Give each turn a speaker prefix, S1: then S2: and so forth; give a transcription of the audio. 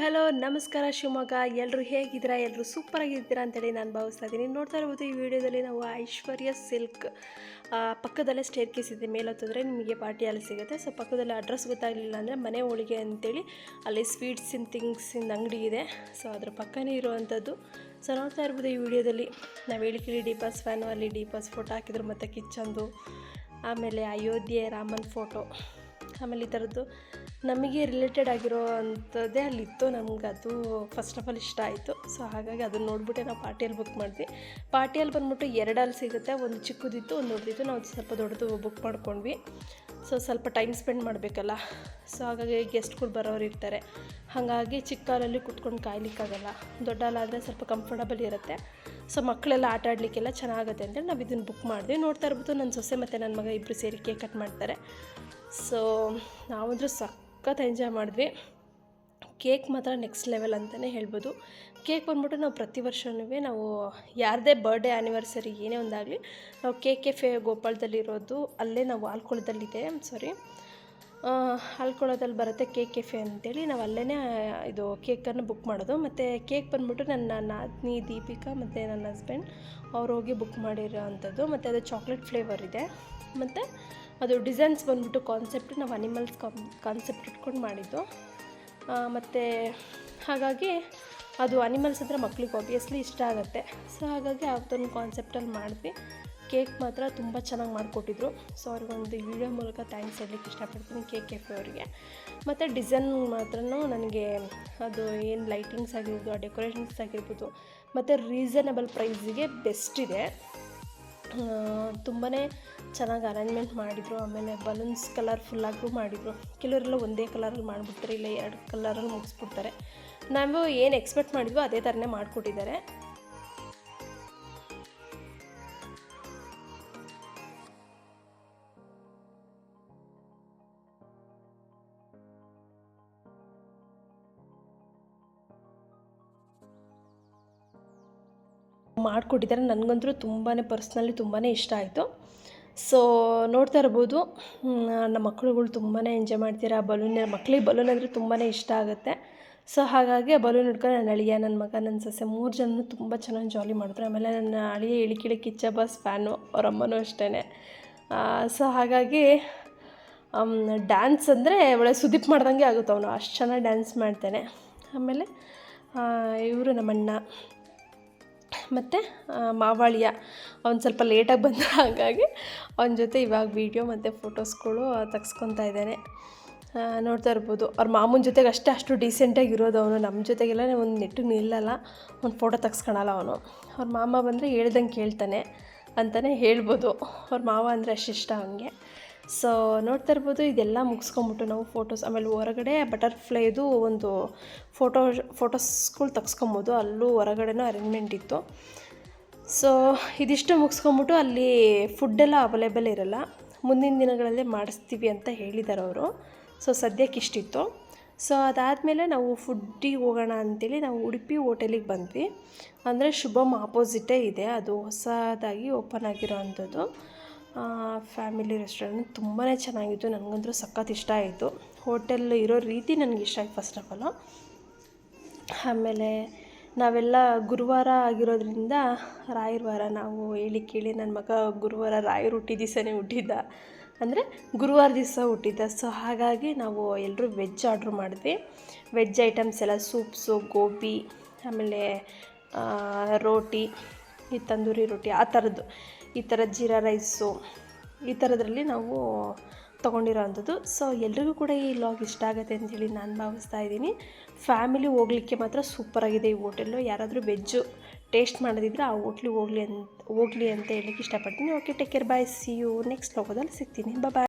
S1: Hello ನಮಸ್ಕಾರ ಶಿವಮೊಗ್ಗ. ಎಲ್ಲರೂ ಹೇಗಿದ್ದೀರಾ? ಎಲ್ಲರೂ ಸೂಪರ್ ಆಗಿದ್ದೀರಾ ಅಂತೇಳಿ ನಾನು ಭಾವಿಸ್ತಾ ಇದ್ದೀನಿ. ನೋಡ್ತಾ ಇರ್ಬೋದು, ಈ ವಿಡಿಯೋದಲ್ಲಿ ನಾವು ಐಶ್ವರ್ಯ ಸಿಲ್ಕ್ ಪಕ್ಕದಲ್ಲೇ ಸ್ಟೇರ್ ಕೇಸ್ ಇದೆ. ಮೇಲೆ ಹತ್ತಿದ್ರೆ ನಿಮಗೆ ಪಾರ್ಟಿಯಲ್ಲಿ ಸಿಗುತ್ತೆ. ಸೊ ಪಕ್ಕದಲ್ಲಿ ಅಡ್ರೆಸ್ ಗೊತ್ತಾಗಲಿಲ್ಲ ಅಂದರೆ ಮನೆ ಹೋಳಿಗೆ ಅಂತೇಳಿ ಅಲ್ಲಿ ಸ್ವೀಟ್ಸ್ ಇನ್ ಥಿಂಗ್ಸಿನ ಅಂಗಡಿ ಇದೆ. ಸೊ ಅದ್ರ ಪಕ್ಕನೇ ಇರುವಂಥದ್ದು. ಸೊ ನೋಡ್ತಾ ಇರ್ಬೋದು, ಈ ವಿಡಿಯೋದಲ್ಲಿ ನಾವು ಹೇಳಿಕಿರಿ ಡಿಪಾಸ್ ಫ್ಯಾನು ಅಲ್ಲಿ ಡಿಪಾಸ್ ಫೋಟೋ ಹಾಕಿದ್ರು ಮತ್ತು ಕಿಚ್ಚಂದು, ಆಮೇಲೆ ಅಯೋಧ್ಯೆ ರಾಮನ್ ಫೋಟೋ ಆಮೇಲೆ ಈ ಥರದ್ದು ನಮಗೆ ರಿಲೇಟೆಡ್ ಆಗಿರೋ ಅಂಥದ್ದೇ ಅಲ್ಲಿತ್ತು. ನಮ್ಗೆ ಅದು ಫಸ್ಟ್ ಆಫ್ ಆಲ್ ಇಷ್ಟ ಆಯಿತು. ಸೊ ಹಾಗಾಗಿ ಅದನ್ನ ನೋಡ್ಬಿಟ್ಟೆ ನಾವು ಪಾರ್ಟಿಯಲ್ಲಿ ಬುಕ್ ಮಾಡಿದ್ವಿ. ಪಾರ್ಟಿಯಲ್ಲಿ ಬಂದ್ಬಿಟ್ಟು ಎರಡಲ್ಲಿ ಸಿಗುತ್ತೆ. ಒಂದು ಚಿಕ್ಕದಿತ್ತು, ಒಂದು ದೊಡ್ಡದಿತ್ತು ನಾವು ಸ್ವಲ್ಪ ದೊಡ್ಡದು ಬುಕ್ ಮಾಡ್ಕೊಂಡ್ವಿ. ಸೊ ಸ್ವಲ್ಪ ಟೈಮ್ ಸ್ಪೆಂಡ್ ಮಾಡಬೇಕಲ್ಲ. ಸೊ ಹಾಗಾಗಿ ಗೆಸ್ಟ್ಗಳು ಬರೋರು ಇರ್ತಾರೆ. ಹಾಗಾಗಿ ಚಿಕ್ಕ ಹಾಲಲ್ಲಿ ಕುತ್ಕೊಂಡು ಕಾಯ್ಲಿಕ್ಕಾಗಲ್ಲ. ದೊಡ್ಡ ಹಾಲಾದರೆ ಸ್ವಲ್ಪ ಕಂಫರ್ಟಬಲ್ ಇರುತ್ತೆ. ಸೊ ಮಕ್ಕಳೆಲ್ಲ ಆಟ ಆಡಲಿಕ್ಕೆಲ್ಲ ಚೆನ್ನಾಗುತ್ತೆ ಅಂತೇಳಿ ನಾವು ಇದನ್ನು ಬುಕ್ ಮಾಡಿದ್ವಿ. ನೋಡ್ತಾ ಇರ್ಬೋದು ನನ್ನ ಸೊಸೆ ಮತ್ತು ನನ್ನ ಮಗ ಇಬ್ಬರು ಸೇರಿ ಕೇಕ್ ಕಟ್ ಮಾಡ್ತಾರೆ. ಸೊ ನಾವಂದ್ರೂ ಸಖತ್ ಎಂಜಾಯ್ ಮಾಡಿದ್ವಿ. ಕೇಕ್ ಮಾತ್ರ ನೆಕ್ಸ್ಟ್ ಲೆವೆಲ್ ಅಂತಲೇ ಹೇಳ್ಬೋದು. ಕೇಕ್ ಬಂದ್ಬಿಟ್ಟು ನಾವು ಪ್ರತಿ ವರ್ಷವೂ ನಾವು ಯಾರದೇ ಬರ್ಡೇ ಆ್ಯನಿವರ್ಸರಿ ಏನೇ ಒಂದಾಗಲಿ, ನಾವು ಕೆ ಕೆಫೆ ಗೋಪಾಳದಲ್ಲಿರೋದು ಅಲ್ಲೇ ನಾವು ಆಲ್ಕೊಳದಲ್ಲಿದೆ. ಸಾರಿ ಆಲ್ಕೊಳದಲ್ಲಿ ಬರುತ್ತೆ ಕೇಕ್ ಕೆಫೆ ಅಂತೇಳಿ. ನಾವು ಅಲ್ಲೇ ಇದು ಕೇಕನ್ನು ಬುಕ್ ಮಾಡೋದು. ಮತ್ತು ಕೇಕ್ ಬಂದ್ಬಿಟ್ಟು ನನ್ನ ನಾದಿನಿ, ದೀಪಿಕಾ ಮತ್ತು ನನ್ನ ಹಸ್ಬೆಂಡ್ ಅವ್ರು ಹೋಗಿ ಬುಕ್ ಮಾಡಿರೋ ಅಂಥದ್ದು ಮತ್ತು ಅದು ಚಾಕ್ಲೇಟ್ ಫ್ಲೇವರ್ ಇದೆ. ಮತ್ತು ಅದು ಡಿಸೈನ್ಸ್ ಬಂದ್ಬಿಟ್ಟು ಕಾನ್ಸೆಪ್ಟ್ ನಾವು ಅನಿಮಲ್ಸ್ ಕಾನ್ಸೆಪ್ಟ್ ಇಟ್ಕೊಂಡು ಮಾಡಿದ್ದು. ಮತ್ತು ಹಾಗಾಗಿ ಅದು ಅನಿಮಲ್ಸ್ ಅಂದರೆ ಮಕ್ಳಿಗೆ ಆಬ್ವಿಯಸ್ಲಿ ಇಷ್ಟ ಆಗುತ್ತೆ. ಸೊ ಹಾಗಾಗಿ ಅದೊಂದು ಕಾನ್ಸೆಪ್ಟಲ್ಲಿ ಮಾಡಿದ್ವಿ. ಕೇಕ್ ಮಾತ್ರ ತುಂಬ ಚೆನ್ನಾಗಿ ಮಾಡಿಕೊಟ್ಟಿದ್ರು. ಸೊ ಅವ್ರಿಗೊಂದು ವಿಡಿಯೋ ಮೂಲಕ ಥ್ಯಾಂಕ್ಸ್ ಹೇಳಲಿಕ್ಕೆ ಇಷ್ಟಪಡ್ತೀನಿ ಕೇಕ್ ಕೆಫೆ ಅವರಿಗೆ. ಮತ್ತು ಡಿಸೈನ್ ಮಾತ್ರ ನನಗೆ ಅದು ಏನು ಲೈಟಿಂಗ್ಸ್ ಆಗಿರ್ಬೋದು ಡೆಕೋರೇಷನ್ಸ್ ಆಗಿರ್ಬೋದು, ಮತ್ತು ರೀಸನಬಲ್ ಪ್ರೈಸಿಗೆ ಬೆಸ್ಟ್ ಇದೆ. ತುಂಬಾ ಚೆನ್ನಾಗಿ ಅರೇಂಜ್ಮೆಂಟ್ ಮಾಡಿದರು. ಆಮೇಲೆ ಬಲೂನ್ಸ್ ಕಲರ್ಫುಲ್ಲಾಗೂ ಮಾಡಿದರು. ಕೆಲವರೆಲ್ಲ ಒಂದೇ ಕಲರಲ್ಲಿ ಮಾಡಿಬಿಡ್ತಾರೆ, ಇಲ್ಲ ಎರಡು ಕಲರಲ್ಲಿ ಮುಗಿಸ್ಬಿಡ್ತಾರೆ. ನಾವು ಏನು ಎಕ್ಸ್ಪೆಕ್ಟ್ ಮಾಡಿದ್ವೋ ಅದೇ ಥರನೇ ಮಾಡಿಕೊಟ್ಟಿದ್ದಾರೆ. ಮಾಡಿಕೊಟ್ಟಿದ್ದಾರೆ. ನನಗಂತೂ ತುಂಬಾ ಪರ್ಸ್ನಲಿ ತುಂಬಾ ಇಷ್ಟ ಆಯಿತು. ಸೊ ನೋಡ್ತಾ ಇರ್ಬೋದು. ನಮ್ಮ ಮಕ್ಕಳುಗಳು ತುಂಬಾ ಎಂಜಾಯ್ ಮಾಡ್ತೀರಾ ಬಲೂನ್ ಮಕ್ಕಳಿಗೆ ಬಲೂನ್ ಅಂದರೆ ತುಂಬಾ ಇಷ್ಟ ಆಗುತ್ತೆ. ಸೊ ಹಾಗಾಗಿ ಬಲೂನ್ ಹಿಡ್ಕೊಂಡು ನನ್ನ ಅಳಿಯ, ನನ್ನ ಮಗ, ನನ್ನ ಸೊಸೆ ಮೂರು ಜನನು ತುಂಬ ಚೆನ್ನಾಗಿ ಜಾಲಿ ಮಾಡಿದ್ರು ಆಮೇಲೆ ನನ್ನ ಅಳಿಯ ಇಳಿಕಿಳಿ ಕಿಚ್ಚ ಬಸ್ ಫ್ಯಾನು ಅವ್ರ ಅಮ್ಮನೂ ಅಷ್ಟೇ ಸೊ ಹಾಗಾಗಿ ಡ್ಯಾನ್ಸ್ ಅಂದರೆ ಒಳ್ಳೆ ಸುದೀಪ್ ಮಾಡ್ದಂಗೆ ಆಗುತ್ತೆ ಅವನು. ಅಷ್ಟು ಚೆನ್ನಾಗಿ ಡ್ಯಾನ್ಸ್ ಮಾಡ್ತಾನೆ. ಆಮೇಲೆ ಇವರು ನಮ್ಮಣ್ಣ. ಮತ್ತು ಮಾವಾಳಿಯ ಅವ್ನು ಸ್ವಲ್ಪ ಲೇಟಾಗಿ ಬಂದ ಹಾಗಾಗಿ ಅವನ ಜೊತೆ ಇವಾಗ ವೀಡಿಯೋ ಮತ್ತು ಫೋಟೋಸ್ಗಳು ತೆಗ್ಸ್ಕೊತಾ ಇದ್ದಾನೆ. ನೋಡ್ತಾ ಇರ್ಬೋದು. ಅವ್ರ ಮಾಮೂನ ಜೊತೆಗೆ ಅಷ್ಟೇ ಅಷ್ಟು ಡೀಸೆಂಟಾಗಿ ಇರೋದು ಅವನು. ನಮ್ಮ ಜೊತೆಗೆಲ್ಲ ಒಂದು ನೆಟ್ಟು ನಿಲ್ಲಲ್ಲ, ಒಂದು ಫೋಟೋ ತೆಗ್ಸ್ಕೊಳಲ್ಲ ಅವನು. ಅವ್ರ ಮಾಮ ಬಂದರೆ ಹೇಳ್ದಂಗೆ ಕೇಳ್ತಾನೆ ಅಂತಲೇ ಹೇಳ್ಬೋದು. ಅವ್ರ ಮಾವ ಅಂದರೆ ಅಷ್ಟಿಷ್ಟ ಅವನಿಗೆ. ಸೊ ನೋಡ್ತಾ ಇರ್ಬೋದು, ಇದೆಲ್ಲ ಮುಗಿಸ್ಕೊಂಬಿಟ್ಟು ನಾವು ಫೋಟೋಸ್ ಆಮೇಲೆ ಹೊರಗಡೆ ಬಟರ್ಫ್ಲೈದು ಒಂದು ಫೋಟೋ ಫೋಟೋಸ್ಗಳು ತೆಗ್ಸ್ಕೊಬೋದು. ಅಲ್ಲೂ ಹೊರಗಡೆನೂ ಅರೇಂಜ್ಮೆಂಟ್ ಇತ್ತು. ಸೊ ಇದಿಷ್ಟು ಮುಗಿಸ್ಕೊಂಬಿಟ್ಟು ಅಲ್ಲಿ ಫುಡ್ಡೆಲ್ಲ ಅವೈಲೇಬಲ್ ಇರಲ್ಲ. ಮುಂದಿನ ದಿನಗಳಲ್ಲಿ ಮಾಡಿಸ್ತೀವಿ ಅಂತ ಹೇಳಿದ್ದಾರೆ ಅವರು. ಸೊ ಸದ್ಯಕ್ಕೆ ಇಷ್ಟಿತ್ತು. ಸೊ ಅದಾದಮೇಲೆ ನಾವು ಫುಡ್ಡಿಗೆ ಹೋಗೋಣ ಅಂತೇಳಿ ನಾವು ಉಡುಪಿ ಹೋಟೆಲಿಗೆ ಬಂದ್ವಿ. ಅಂದರೆ ಶುಭಮ್ ಆಪೋಸಿಟೇ ಇದೆ. ಅದು ಹೊಸದಾಗಿ ಓಪನ್ ಆಗಿರೋ ಅಂಥದ್ದು ಫ್ಯಾಮಿಲಿ ರೆಸ್ಟೋರೆಂಟ್ ತುಂಬಾ ಚೆನ್ನಾಗಿತ್ತು ನನಗಂತೂ ಸಖತ್ ಇಷ್ಟ ಆಯಿತು. ಹೋಟೆಲ್ ಇರೋ ರೀತಿ ನನಗೆ ಇಷ್ಟ ಆಯ್ತು ಫಸ್ಟ್ ಆಫ್ ಆಲ್ ಆಮೇಲೆ ನಾವೆಲ್ಲ ಗುರುವಾರ ಆಗಿರೋದ್ರಿಂದ ರಾಯರ ವಾರ ನಾವು ಹೇಳಿ ಕೇಳಿ ನನ್ನ ಮಗ ಗುರುವಾರ ರಾಯರು ಹುಟ್ಟಿದ ದಿವಸನೇ ಹುಟ್ಟಿದ್ದ. ಅಂದರೆ ಗುರುವಾರ ದಿವಸ ಹುಟ್ಟಿದ್ದ. ಸೊ ಹಾಗಾಗಿ ನಾವು ಎಲ್ಲರೂ ವೆಜ್ ಆರ್ಡ್ರ್ ಮಾಡಿದ್ವಿ. ವೆಜ್ ಐಟಮ್ಸ್ ಎಲ್ಲ ಸೂಪ್ಸು ಗೋಬಿ, ಆಮೇಲೆ ರೋಟಿ, ಈ ತಂದೂರಿ ರೊಟ್ಟಿ ಆ ಥರದ್ದು ಈ ಥರ ಜೀರಾ ರೈಸು ಈ ಥರದ್ರಲ್ಲಿ ನಾವು ತೊಗೊಂಡಿರೋ ಅಂಥದ್ದು ಸೊ ಎಲ್ರಿಗೂ ಕೂಡ ಈ ಲಾಗ್ ಇಷ್ಟ ಆಗುತ್ತೆ ಅಂಥೇಳಿ ನಾನು ಭಾವಿಸ್ತಾ ಇದ್ದೀನಿ. ಫ್ಯಾಮಿಲಿ ಹೋಗ್ಲಿಕ್ಕೆ ಮಾತ್ರ ಸೂಪರಾಗಿದೆ ಈ ಹೋಟೆಲ್ಲು ಯಾರಾದರೂ ವೆಜ್ಜು ಟೇಸ್ಟ್ ಮಾಡೋದಿದ್ರೆ ಆ ಹೋಟ್ಲಿಗೆ ಹೋಗ್ಲಿ ಅಂತ ಹೋಗ್ಲಿ ಅಂತ ಹೇಳಕ್ಕೆ ಇಷ್ಟಪಡ್ತೀನಿ. Okay take care bye see you next ಲೋಗೋದಲ್ಲಿ ಸಿಗ್ತೀನಿ. ಬಾಯ್